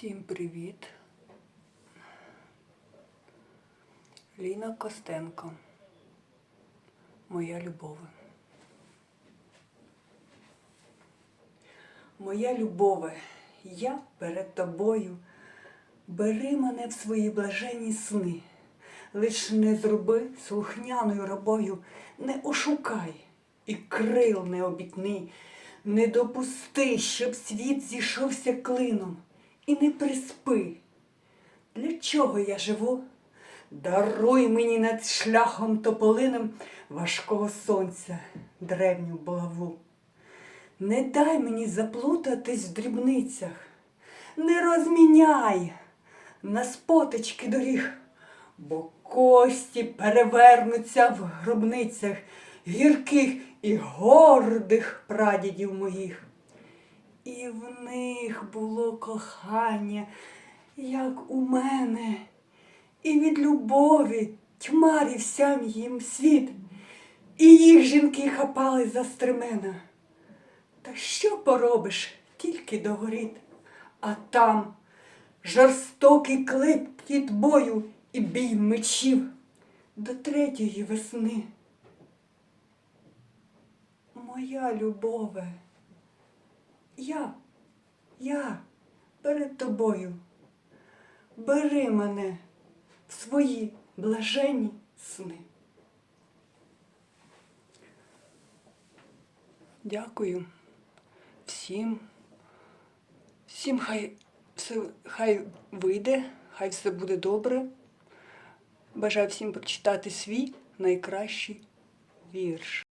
Всім привіт. Ліна Костенко. Моя любов. Моя любове, я перед тобою. Бери мене в свої блаженні сни. Лиш не зроби слухняною рабою, не ошукай і крил не обітни, не допусти, щоб світ зійшовся клином, і не приспи. Для чого я живу? Даруй мені над шляхом тополиним важкого сонця древню булаву. Не дай мені заплутатись в дрібницях, не розміняй на спотички доріг, бо кості перевернуться в гробницях гірких і гордих прадідів моїх. І в них було кохання, як у мене, і від любові тьмарівся їм світ, і їх жінки хапали за стремена. Та що поробиш, тільки догоріт, а там жорстокий клепкіт бою і бій мечів до третьої весни. Моя любове, я, я перед тобою. Бери мене в свої блаженні сни. Дякую всім. Всім хай все хай вийде, хай все буде добре. Бажаю всім прочитати свій найкращий вірш.